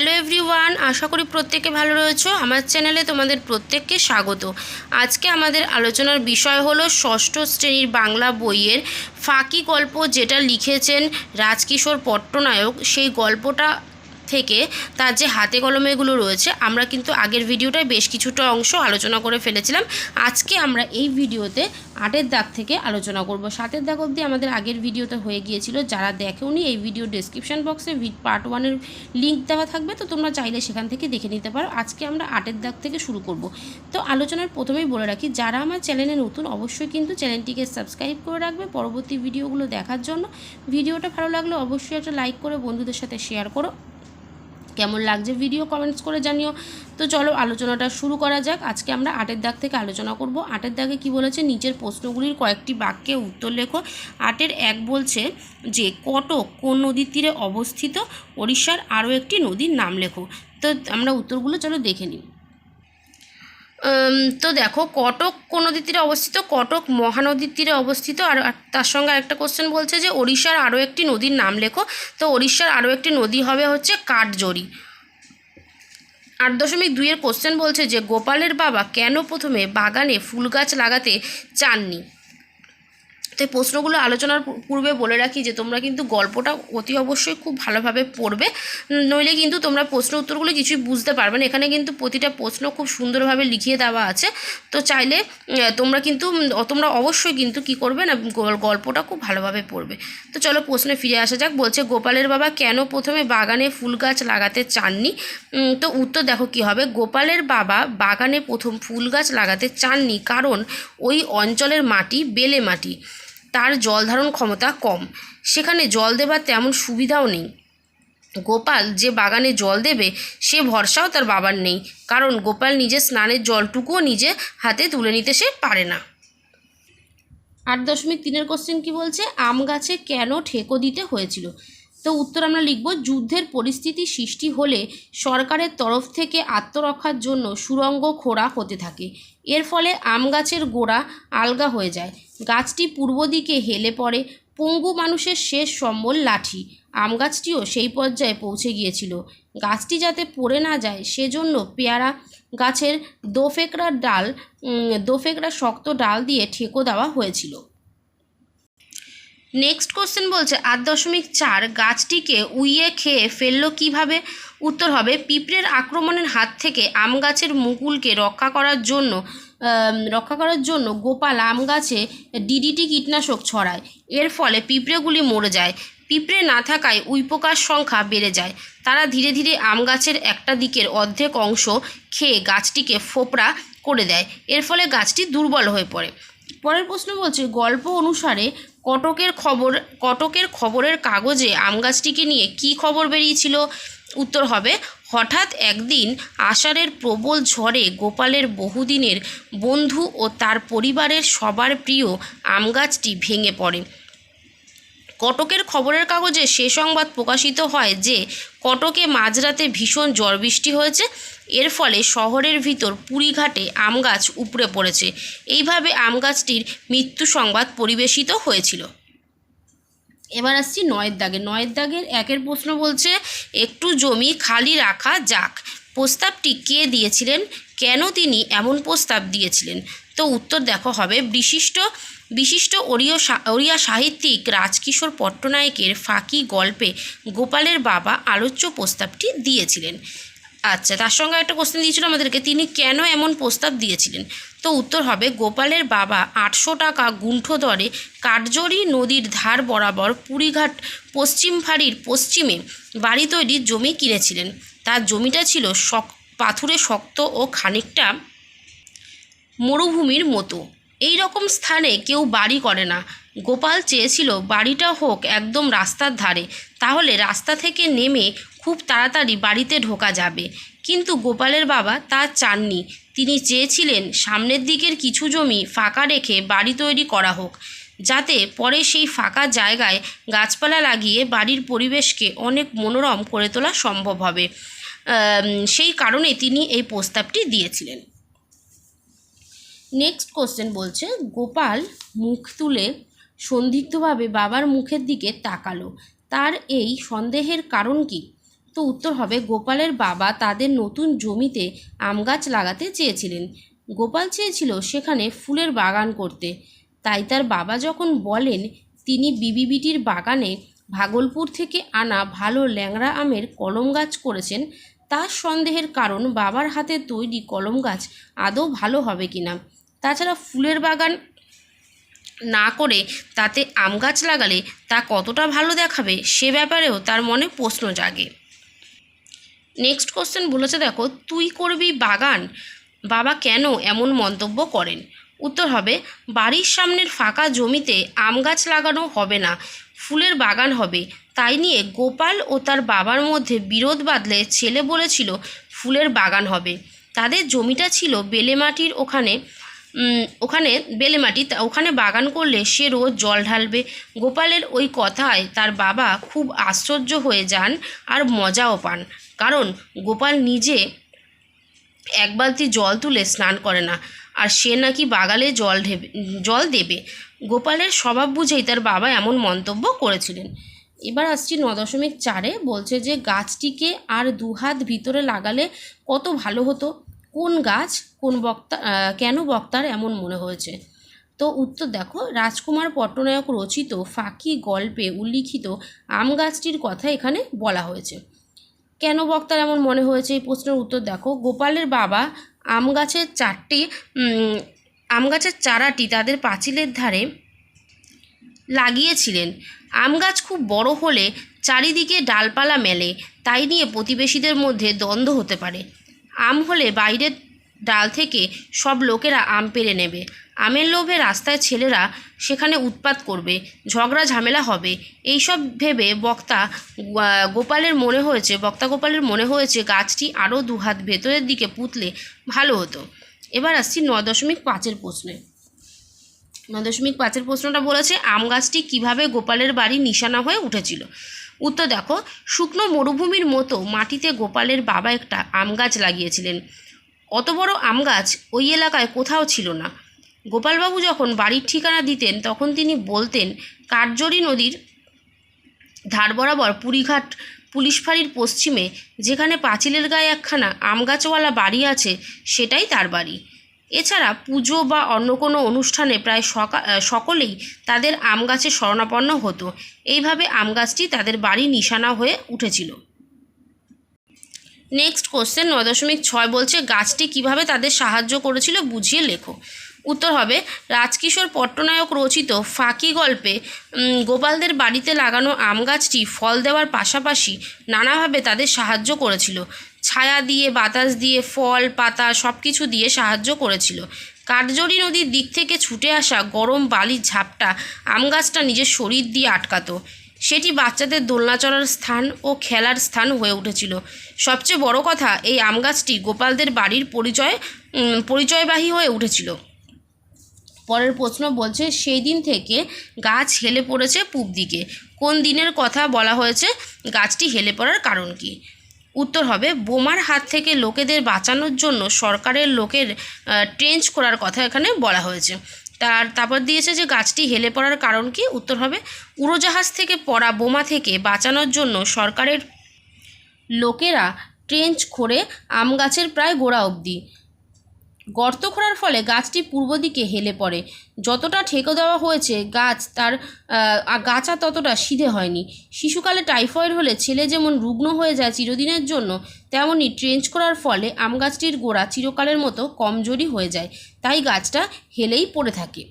Hello everyone, আশা করি প্রত্যেকে ভালো রয়েছো। আমার চ্যানেলে তোমাদের প্রত্যেককে স্বাগত। আজকে আমাদের আলোচনার বিষয় হলো ষষ্ঠ শ্রেণির বাংলা বইয়ের ফাঁকি গল্প যেটা লিখেছেন রাজকিশোর পট্টনায়ক। সেই গল্পটা থেকে তার যে হাতে কলমেগুলো রয়েছে, আমরা কিন্তু আগের ভিডিওটায় বেশ কিছুটা অংশ আলোচনা করে ফেলেছিলাম। আজকে আমরা এই ভিডিওতে আটের দাগ থেকে আলোচনা করব। সাতের দাগ অবধি আমাদের আগের ভিডিওতে হয়ে গিয়েছিল, যারা দেখেওনি এই ভিডিও ডেসক্রিপশন বক্সে পার্ট ওয়ানের লিঙ্ক দেওয়া থাকবে, তো তোমরা চাইলে সেখান থেকে দেখে নিতে পারো। আজকে আমরা আটের দাগ থেকে শুরু করব। তো আলোচনার প্রথমেই বলে রাখি, যারা আমার চ্যানেলে নতুন, অবশ্যই কিন্তু চ্যানেলটিকে সাবস্ক্রাইব করে রাখবে পরবর্তী ভিডিওগুলো দেখার জন্য। ভিডিওটা ভালো লাগলে অবশ্যই একটা লাইক করে বন্ধুদের সাথে শেয়ার করো। কেমন লাগছে ভিডিও কমেন্টস করে জানিও। তো চলো আলোচনাটা শুরু করা যাক। আজকে আমরা আটের দাগ থেকে আলোচনা করব। আটের দাগে কি বলেছে? নিচের প্রশ্নগুলির কয়েকটি বাক্যে উত্তর লেখো। আটের এক বলছে যে, কটক কোন নদীর তীরে অবস্থিত? ওড়িশার আরও একটি নদীর নাম লেখো। তো আমরা উত্তরগুলো চলো দেখে নিই। তো দেখো, কটক কোন নদীর তীরে অবস্থিত? কটক মহানদীর তীরে অবস্থিত। আর তার সঙ্গে আরেকটা কোশ্চেন বলছে যে, ওড়িশার আরও একটি নদীর নাম লেখো। তো ওড়িশার আরও একটি নদী হবে হচ্ছে কাঠজড়ি। আট দশমিক দুইয়ের কোশ্চেন বলছে যে, গোপালের বাবা কেন প্রথমে বাগানে ফুল গাছ লাগাতে চাননি? তো প্রশ্নগুলো আলোচনার পূর্বে বলে রাখি যে তোমরা কিন্তু গল্পটা অতি অবশ্যই খুব ভালোভাবে পড়বে। নইলে কিন্তু তোমরা প্রশ্ন উত্তরগুলো কিছুই বুঝতে পারবে না। এখানে কিন্তু প্রতিটা প্রশ্ন খুব সুন্দরভাবে লিখিয়ে দেওয়া আছে। তো চাইলে তোমরা কিন্তু তোমরা অবশ্যই কিন্তু কি করবে না গল্পটা খুব ভালোভাবে পড়বে। তো চলো প্রশ্নে ফিরে আসা যাক। বলছে, গোপালের বাবা কেন প্রথমে বাগানে ফুল গাছ লাগাতে চাননি? তো উত্তর দেখো কি হবে। গোপালের বাবা বাগানে প্রথম ফুল গাছ লাগাতে চাননি কারণ ওই অঞ্চলের মাটি, বেলে মাটি। তার জল ধারণ ক্ষমতা কম। সেখানে জল দেবার তেমন সুবিধাও নেই। গোপাল যে বাগানে জল দেবে, সে ভরসাও তার বাবার নেই। কারণ গোপাল নিজের স্নানের জলটুকুও নিজে হাতে তুলে নিতে সে পারে না। আট দশমিক তিনের কোশ্চেন কি বলছে? আম গাছে কেন ঠেকো দিতে হয়েছিল? তো উত্তর আমরা লিখব, যুদ্ধের পরিস্থিতি সৃষ্টি হলে সরকারের তরফ থেকে আত্মরক্ষার জন্য সুরঙ্গ খোঁড়া হতে থাকে। এর ফলে আম গাছের গোড়া আলগা হয়ে যায়। গাছটি পূর্ব দিকে হেলে পড়ে পঙ্গু মানুষের শেষ সম্বল লাঠি। আম গাছটিও সেই পর্যায়ে পৌঁছে গিয়েছিল। গাছটি যাতে পড়ে না যায় সেজন্য পেয়ারা গাছের দোফেকড়া ডাল উম, দোফেকড়া শক্ত ডাল দিয়ে ঠেকো দেওয়া হয়েছিল। নেক্সট কোশ্চেন বলছে আট দশমিক চার গাছটিকে উইয়ে খেয়ে ফেলল কীভাবে? উত্তর হবে পিঁপড়ের আক্রমণের হাত থেকে আম গাছের মুকুলকে রক্ষা করার জন্য রক্ষা করার জন্য গোপাল আম গাছে ডিডিটি কীটনাশক ছড়ায়। এর ফলে পিঁপড়েগুলি মরে যায়। পিঁপড়ে না থাকায় উইপোকার সংখ্যা বেড়ে যায়। তারা ধীরে ধীরে আম গাছের একটা দিকের অর্ধেক অংশ খেয়ে গাছটিকে ফোপড়া করে দেয়। এর ফলে গাছটি দুর্বল হয়ে পড়ে। পরের প্রশ্ন বলছে, গল্প অনুসারে কটকের খবর, কটকের খবরের কাগজে আম গাছটিকে নিয়ে কী খবর বেরিয়েছিল? উত্তর হবে হঠাৎ একদিন আষাঢ়ের প্রবল ঝড়ে গোপালের বহুদিনের বন্ধু ও তার পরিবারের সবার প্রিয় আম গাছটি ভেঙে পড়ে। কটকের খবরের কাগজে সে সংবাদ প্রকাশিত হয় যে, কটকে মাঝরাতে ভীষণ ঝড় বৃষ্টি হয়েছে। এর ফলে শহরের ভিতর পুরীঘাটে আম গাছ উপড়ে পড়েছে। এইভাবে আম গাছটির মৃত্যু সংবাদ পরিবেশিত হয়েছিল। এবার আসছি নয়ের দাগে। নয়ের দাগের একের প্রশ্ন বলছে, একটু জমি খালি রাখা যাক। প্রস্তাবটি কে দিয়েছিলেন? কেন তিনি এমন প্রস্তাব দিয়েছিলেন? তো উত্তর দেখো, হবে বিশিষ্ট বিশিষ্ট ওড়িয় ওড়িয়া সাহিত্যিক রাজকিশোর পট্টনায়কের ফাঁকি গল্পে গোপালের বাবা আলোচ্য প্রস্তাবটি দিয়েছিলেন। আচ্ছা তার সঙ্গে একটা কোশ্চেন দিয়েছিল আমাদেরকে। তিনি কেন এমন প্রস্তাব দিয়েছিলেন? তো উত্তর হবে, গোপালের বাবা আটশো টাকা গুণ্ঠ দরে কাটজরি নদীর ধার বরাবর পুরীঘাট পশ্চিম ফাঁড়ির পশ্চিমে বাড়ি তৈরির জমি কিনেছিলেন। তার জমিটা ছিল শক, পাথুরে শক্ত ও খানিকটা মরুভূমির মতো। এই রকম স্থানে কেউ বাড়ি করে না। গোপাল চেয়েছিল, বাড়িটা হোক একদম রাস্তার ধারে। তাহলে রাস্তা থেকে নেমে খুব তাড়াতাড়ি বাড়িতে ঢোকা যাবে। কিন্তু গোপালের বাবা তা চাননি। তিনি চেয়েছিলেন সামনের দিকের কিছু জমি ফাঁকা রেখে বাড়ি তৈরি করা হোক, যাতে পরে সেই ফাঁকা জায়গায় গাছপালা লাগিয়ে বাড়ির পরিবেশকে অনেক মনোরম করে তোলা সম্ভব হবে। সেই কারণে তিনি এই প্রস্তাবটি দিয়েছিলেন। নেক্সট কোশ্চেন বলছে, গোপাল মুখ তুলে সন্দিগ্ধভাবে বাবার মুখের দিকে তাকালো। তার এই সন্দেহের কারণ কি? তো উত্তর হবে, গোপালের বাবা তাদের নতুন জমিতে আম গাছ লাগাতে চেয়েছিলেন। গোপাল চেয়েছিল সেখানে ফুলের বাগান করতে। তাই তার বাবা যখন বলেন, তিনি বিবিবিটির বাগানে ভাগলপুর থেকে আনা ভালো ল্যাংড়া আমের কলম গাছ করেছেন, তার সন্দেহের কারণ বাবার হাতে তৈরি কলম গাছ আদৌ ভালো হবে কিনা তাছাড়া ফুলের বাগান না করে তাতে আম গাছ লাগালে তা কতটা ভালো দেখাবে, সে ব্যাপারেও তার মনে প্রশ্ন জাগে। নেক্সট কোশ্চেন বলেছে দেখো তুই করবি বাগান বাবা কেন এমন মন্তব্য করেন? উত্তর হবে বাড়ির সামনের ফাঁকা জমিতে আম গাছ লাগানো হবে না ফুলের বাগান হবে। তাই নিয়ে গোপাল ও তার বাবার মধ্যে বিরোধ বাঁধলে ছেলে বলেছিল ফুলের বাগান হবে। তাদের জমিটা ছিল বেলেমাটির ওখানে উম, ওখানে বেলেমাটি তা ওখানে বাগান করলে সে রোজ জল ঢালবে। গোপালের ওই কথায় তার বাবা খুব আশ্চর্য হয়ে যান আর মজাও পান। কারণ গোপাল নিজে এক বালতি জল তুলে স্নান করে না, আর সে নাকি বাগালে জল ঢেবে, জল দেবে। গোপালের স্বভাব বুঝেই তার বাবা এমন মন্তব্য করেছিলেন। এবার আসছি ন দশমিক চারে, বলছে যে, গাছটিকে আর দুহাত ভিতরে লাগালে কত ভালো হতো? কোন গাছ, কোন বক্তা কেন বক্তার এমন মনে হয়েছে? তো উত্তর দেখো, রাজকুমার পট্টনায়ক রচিত ফাঁকি গল্পে উল্লিখিত আম গাছটির কথা এখানে বলা হয়েছে। কেন বক্তার এমন মনে হয়েছে? এই প্রশ্নের উত্তর দেখো। গোপালের বাবা আম গাছের চারটি আম গাছের চারাটি তাদের পাঁচিলের ধারে লাগিয়েছিলেন। আম গাছ খুব বড় হলে চারিদিকে ডালপালা মেলে, তাই নিয়ে প্রতিবেশীদের মধ্যে দ্বন্দ্ব হতে পারে। আম হলে বাইরের ডাল থেকে সব লোকেরা আম পেরে নেবে। আমের লোভে রাস্তায় ছেলেরা সেখানে উৎপাত করবে, ঝগড়া ঝামেলা হবে। এইসব ভেবে বক্তা গোপালের মনে হয়েছে, বক্তা গোপালের মনে হয়েছে গাছটি আরও দুহাত ভেতরের দিকে পুতলে ভালো হতো। এবার আসছি ন দশমিক পাঁচের প্রশ্নে। ন দশমিক পাঁচের প্রশ্নটা বলেছে, আম গাছটি কীভাবে গোপালের বাড়ি নিশানা হয়ে উঠেছিল? উত্তর দেখো, শুকনো মরুভূমির মতো মাটিতে গোপালের বাবা একটা আম গাছ লাগিয়েছিলেন। অত বড় আম গাছ ওই এলাকায় কোথাও ছিল না। গোপালবাবু যখন বাড়ির ঠিকানা দিতেন, তখন তিনি বলতেন কাটজরি নদীর ধার বরাবর পুরীঘাট পুলিশ ফাঁড়ির পশ্চিমে, যেখানে পাঁচিলের গায়ে একখানা আম গাছওয়ালা বাড়ি আছে, সেটাই তার বাড়ি। এছাড়া পুজো বা অন্য কোনো অনুষ্ঠানে প্রায় সকা সকলেই তাদের আম গাছে শরণাপন্ন হতো। এইভাবে আম গাছটি তাদের বাড়ি নিশানা হয়ে উঠেছিল। নেক্সট কোশ্চেন নয় দশমিক ছয় বলছে, গাছটি কীভাবে তাদের সাহায্য করেছিল বুঝিয়ে লেখো। উত্তর হবে, রাজকিশোর পট্টনায়ক রচিত ফাঁকি গল্পে গোপালদের বাড়িতে লাগানো আম গাছটি ফল দেওয়ার পাশাপাশি নানাভাবে তাদের সাহায্য করেছিল। ছায়া দিয়ে, বাতাস দিয়ে, ফল, পাতা সব কিছু দিয়ে সাহায্য করেছিল। কাটজরি নদীর দিক থেকে ছুটে আসা গরম বালির ঝাপটা আম গাছটা নিজের শরীর দিয়ে আটকাতো। সেটি বাচ্চাদের দোলনা চড়ার স্থান ও খেলার স্থান হয়ে উঠেছিল। সবচেয়ে বড় কথা, এই আম গাছটি গোপালদের বাড়ির পরিচয় পরিচয়বাহী হয়ে উঠেছিল। পরের প্রশ্ন বলছে, সেই দিন থেকে গাছ হেলে পড়েছে পূব দিকে। কোন দিনের কথা বলা হয়েছে? গাছটি হেলে পড়ার কারণ কি? উত্তর হবে, বোমার হাত থেকে লোকেদের বাঁচানোর জন্য সরকারের লোকের ট্রেঞ্চ করার কথা এখানে বলা হয়েছে। তার, তারপর দিয়েছে যে, গাছটি হেলে পড়ার কারণ কি? উত্তর হবে, উড়োজাহাজ থেকে পড়া বোমা থেকে বাঁচানোর জন্য সরকারের লোকেরা ট্রেঞ্চ করে আম গাছের প্রায় গোড়া অবধি। গর্ত খোঁড়ার ফলে গাছটি পূর্ব দিকে হেলে পড়ে। যতটা ঠেকে দেওয়া হয়েছে, গাছ তার গাছ ততটা সিধে হয়নি। শিশুকালে টাইফয়েড হলে ছেলে যেমন রুগ্ন হয়ে যায় চিরদিনের জন্য, তেমনি ট্রেঞ্চ করার ফলে আম গাছটির গোড়া চিরকালের মতো কমজোরি হয়ে যায়। তাই গাছটা হেলেই পড়ে থাকে।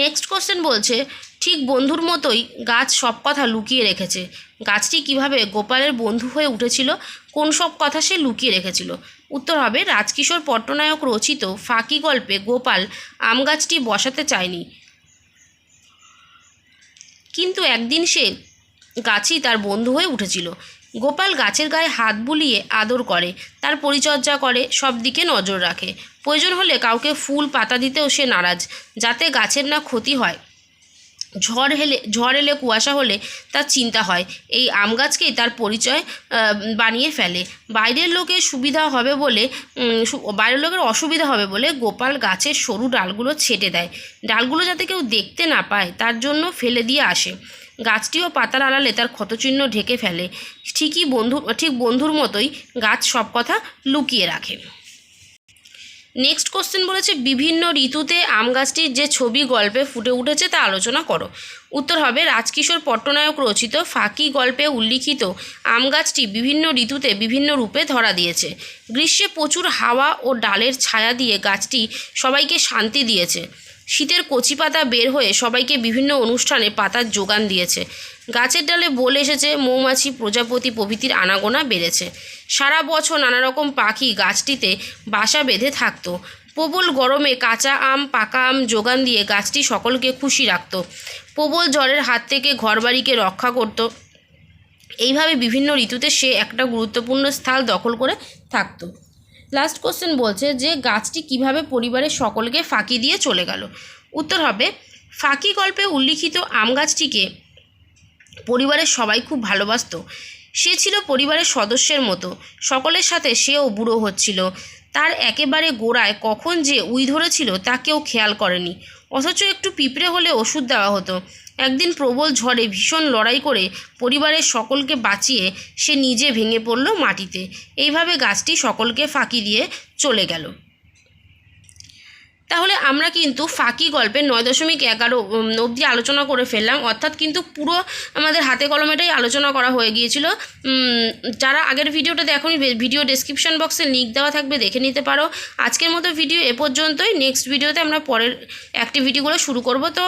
নেক্সট কোশ্চেন বলছে, ঠিক বন্ধুর মতোই গাছ সব কথা লুকিয়ে রেখেছে। গাছটি কীভাবে গোপালের বন্ধু হয়ে উঠেছিল? কোন সব কথা সে লুকিয়ে রেখেছিল? উত্তর হবে, রাজকিশোর পট্টনায়ক রচিত ফাঁকি গল্পে গোপাল আম গাছটি বসাতে চায়নি। কিন্তু একদিন সে গাছই তার বন্ধু হয়ে উঠেছিল। গোপাল গাছের গায়ে হাত বুলিয়ে আদর করে, তার পরিচর্যা করে, সব দিকে নজর রাখে। প্রয়োজন হলে কাউকে ফুল পাতা দিতেও সে নারাজ, যাতে গাছের না ক্ষতি হয়। ঝড় হেলে, ঝড় এলে, কুয়াশা হলে তার চিন্তা হয়। এই আম গাছকেই তার পরিচয় বানিয়ে ফেলে। বাইরের লোকের সুবিধা হবে বলে বাইরের লোকের অসুবিধা হবে বলে গোপাল গাছের সরু ডালগুলো ছেটে দেয়। ডালগুলো যাতে কেউ দেখতে না পায়, তার জন্য ফেলে দিয়ে আসে। গাছটিও পাতার আড়ালে তার ক্ষতচিহ্ন ঢেকে ফেলে। ঠিকই বন্ধু, ঠিক বন্ধুর মতোই গাছ সব কথা লুকিয়ে রাখে। নেক্সট কোশ্চেন বলেছে, বিভিন্ন ঋতুতে আম গাছটির যে ছবি গল্পে ফুটে উঠেছে তা আলোচনা করো। উত্তর হবে, রাজকিশোর পট্টনায়ক রচিত ফাঁকি গল্পে উল্লিখিত আম গাছটি বিভিন্ন ঋতুতে বিভিন্ন রূপে ধরা দিয়েছে। গ্রীষ্মে প্রচুর হাওয়া ও ডালের ছায়া দিয়ে গাছটি সবাইকে শান্তি দিয়েছে। শীতের কচি পাতা বের হয়ে সবাইকে বিভিন্ন অনুষ্ঠানে পাতার যোগান দিয়েছে। গাছের ডালে বলে এসেছে, মৌমাছি, প্রজাপতি প্রভৃতির আনাগোনা বেড়েছে। সারা বছর নানা রকম পাখি গাছটিতে বাসা বেঁধে থাকতো। প্রবল গরমে কাঁচা আম, পাকা আম যোগান দিয়ে গাছটি সকলকে খুশি রাখত। প্রবল জ্বরের হাত থেকে ঘরবাড়িকে রক্ষা করত। এইভাবে বিভিন্ন ঋতুতে সে একটা গুরুত্বপূর্ণ স্থান দখল করে থাকতো। লাস্ট কোশ্চেন বলছে যে, গাছটি কীভাবে পরিবারের সকলকে ফাঁকি দিয়ে চলে গেল? উত্তর হবে, ফাঁকি গল্পে উল্লিখিত আম গাছটিকে পরিবারের সবাই খুব ভালোবাসত। সে ছিল পরিবারের সদস্যের মতো। সকলের সাথে সেও বুড়ো হচ্ছিল। তার একেবারে গোড়ায় কখন যে উই ধরেছিল তা কেউ খেয়াল করেনি। অথচ একটু পিঁপড়ে হলে ওষুধ দেওয়া হতো। একদিন প্রবল ঝড়ে ভীষণ লড়াই করে পরিবারের সকলকে বাঁচিয়ে সে নিজে ভেঙে পড়ল মাটিতে। এইভাবে গাছটি সকলকে ফাঁকি দিয়ে চলে গেল। তাহলে আমরা কিন্তু ফাঁকি গল্পের নয় দশমিক এগারো অবধি আলোচনা করে ফেললাম। অর্থাৎ কিন্তু পুরো আমাদের হাতে কলমেটাই আলোচনা করা হয়ে গিয়েছিল। যারা আগের ভিডিওটা দেখো ভিডিও ডেসক্রিপশন বক্সে লিঙ্ক দেওয়া থাকবে, দেখে নিতে পারো। আজকের মতো ভিডিও এ পর্যন্তই। নেক্সট ভিডিওতে আমরা পরের অ্যাক্টিভিটিগুলো শুরু করব। তো